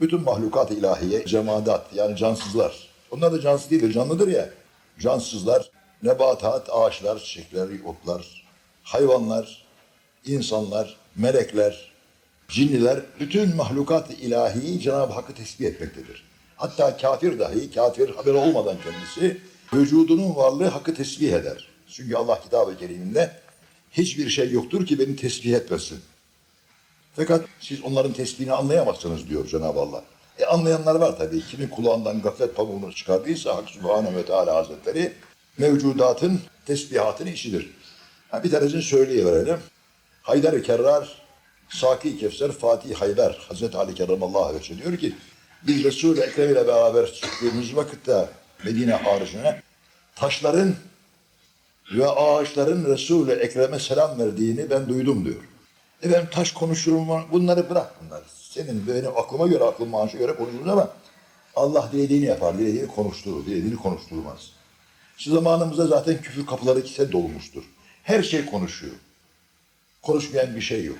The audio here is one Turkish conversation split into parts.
Bütün mahlukat ilahiye, cemadat yani cansızlar. Onlar da cansız değildir, canlıdır ya. Cansızlar, nebatat, ağaçlar, çiçekler, otlar, hayvanlar, insanlar, melekler, cinniler, bütün mahlukat ilahiyi Cenab-ı Hakk'ı tesbih etmektedir. Hatta kafir dahi, kafir haberi olmadan kendisi, vücudunun varlığı Hakk'ı tesbih eder. Çünkü Allah kitabı keriminde hiçbir şey yoktur ki beni tesbih etmesin. Fakat siz onların tesbihini anlayamazsınız diyor Cenab-ı Allah. E anlayanlar var tabii. Kimin kulağından gaflet pamuğunu çıkardıysa Hak Subhanahu ve Teala Hazretleri mevcudatın tesbihatını işidir. Ha, bir tanesini söyleyiverelim. Haydar-ı Kerrar, Saki Kevser, Fatih Haydar, Hazreti Ali Kerramallahu Aleyhi diyor ki biz Resul-i Ekrem ile beraber çıktığımız vakitte Medine haricine taşların ve ağaçların Resul-i Ekrem'e selam verdiğini ben duydum diyor. E ben taş konuşurum bunları bırak bunlar. Senin benim aklıma göre aklım maaşa göre konuşuruz ama Allah dilediğini yapar, dilediğini konuşturur, dilediğini konuşturmaz. Şu zamanımızda zaten küfür kapıları kise dolmuştur. Her şey konuşuyor. Konuşmayan bir şey yok.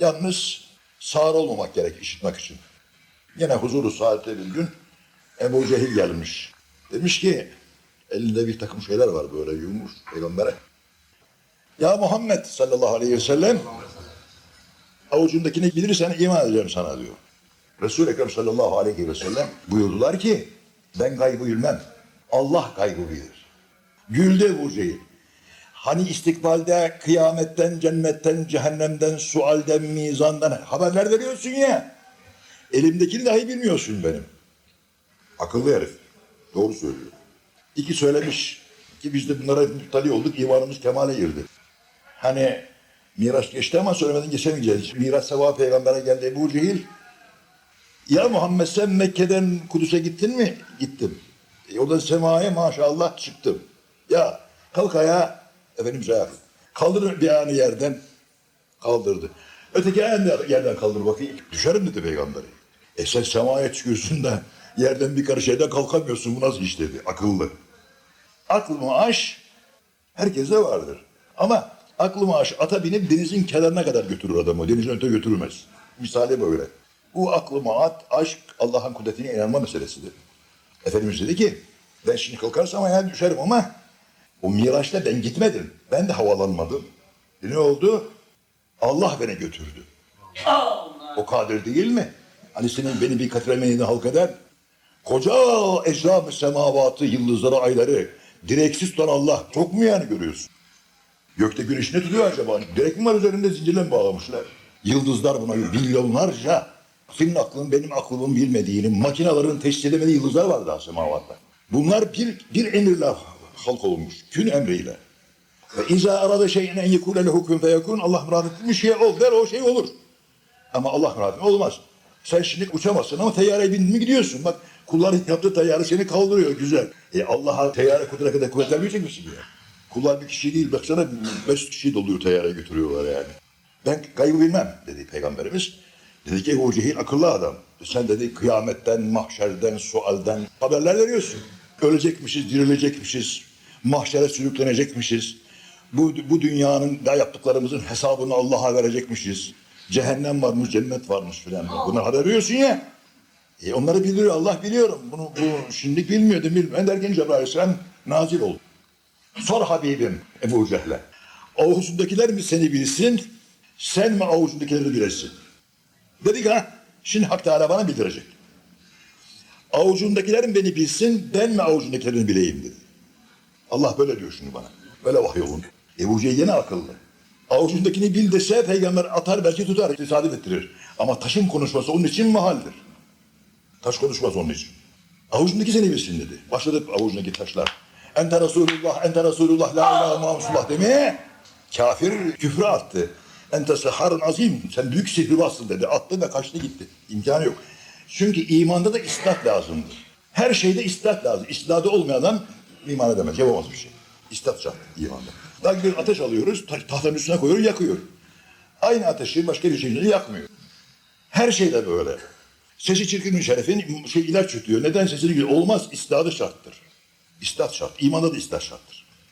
Yalnız sağır olmamak gerek işitmek için. Yine huzuru saadette bir gün Ebu Cehil gelmiş. Demiş ki elinde bir takım şeyler var böyle yumuş peygambere. Ya Muhammed sallallahu aleyhi ve sellem avucundakini bilirsen iman edeceğim sana diyor. Resul-i Ekrem sallallahu aleyhi ve sellem buyurdular ki ben gaybı bilmem. Allah gaybı bilir. Güldü Ebu Cehil. Hani istikbalde kıyametten, cennetten, cehennemden, sualden, mizandan haberler veriyorsun ya. Elimdekini dahi bilmiyorsun benim. Akıllı herif. Doğru söylüyor. İki söylemiş ki biz de bunlara muttali olduk, imanımız kemale girdi. Hani Miraç geçti ama söylemeden geçemeyeceğiz. Miraç sevabı peygambere geldi Ebu Cehil. Ya Muhammed sen Mekke'den Kudüs'e gittin mi? Gittim. E, oradan semaya maşallah çıktım. Ya kalk ayağa Efendimiz ayağa. Kaldır bir ayağını yerden. Kaldırdı. Öteki ayağını yerden kaldır bakayım. Düşerim dedi peygamberi. E sen semaya çıkıyorsun da yerden bir karış yerden kalkamıyorsun. Bu nasıl iş dedi. Akıllı. Aklımı aş herkese vardır. Ama aklımı aş ata binip denizin kenarına kadar götürür adamı. Denizin öte götürmez. Misali böyle. Bu aklıma at, aşk Allah'ın kudretine inanma meselesidir. Efendimiz dedi ki ben şimdi kalkarsam ayağa düşerim ama o Miraç'ta ben gitmedim. Ben de havalanmadım. E ne oldu? Allah beni götürdü. O kadir değil mi? Hani senin beni bir katremenini halk eder. Koca ecram semavatı, yıldızları, ayları direksiz tutan Allah. Çok mu yani görüyorsun? Gökte güneş ne tutuyor acaba? Direk mi var üzerinde zincirle mi bağlamışlar? Yıldızlar buna milyonlarca. Senin aklın benim aklımın bilmediğini, makinaların teşhis edemediği yıldızlar var daha semavatta. Bunlar bir, bir emirle halk olmuş. Kün emriyle. Ve izâ arada şeyin en yekûle lehu kün feyekûn. Allah murad ettiği bir şey ol der o şey olur. Ama Allah murad olmaz. Sen şimdi uçamazsın ama teyyareye bindin mi gidiyorsun. Bak kulların yaptığı teyyare seni kaldırıyor güzel. E Allah'a teyyare kudrete kuvvet vermeyecek misin ya? Kullar bir kişi değil baksana beş kişi doluyor teyyare götürüyorlar yani. Ben kaybı bilmem dedi peygamberimiz. Dedi ki Ebu Cehil akıllı adam. Sen dedi kıyametten, mahşerden, sualden haberler veriyorsun. Ölecekmişiz, dirilecekmişiz, mahşere sürüklenecekmişiz. Bu, bu dünyanın da yaptıklarımızın hesabını Allah'a verecekmişiz. Cehennem varmış, cennet varmış filan. Bunu haber veriyorsun ya. E onları biliyor, Allah biliyorum. Bunu bu şimdi bilmiyordum, bilmiyorum. Derken Cebrail Aleyhisselam nazil oldu. Sor Habibim Ebu Cehil'e. Avucundakiler mi seni bilsin, sen mi avucundakileri bilesin? Dedik ha, şimdi Hak Teala bana bildirecek. Avucundakilerin beni bilsin, ben mi avucundakilerini bileyim dedi. Allah böyle diyor şimdi bana. Böyle vahiy olun. Ebu Cehil yine akıllı. Avucundakini bil dese peygamber atar belki tutar, tesadüf ettirir. Ama taşın konuşması onun için mahaldir. Taş konuşmaz onun için. Avucundaki seni bilsin dedi. Başladı avucundaki taşlar. Ente Resulullah, ente Resulullah, la ilahe Muhammedullah demeye kafir küfre attı. Ente seharın azim, sen büyük sihirbazsın dedi. Attı ve kaçtı gitti. İmkanı yok. Çünkü imanda da istat lazımdır. Her şeyde istat lazım. İstidadı olmayan iman edemez, yapamaz bir şey. İstat şart imanda. Daha bir ateş alıyoruz, ta- tahtanın üstüne koyuyoruz, yakıyor. Aynı ateşi başka bir şeyle yakmıyor. Her şeyde böyle. Sesi çirkin şerefin şey ilaç yutuyor. Neden sesini? Olmaz. İstidadı şarttır. İstat şart. İmanda da istat şarttır.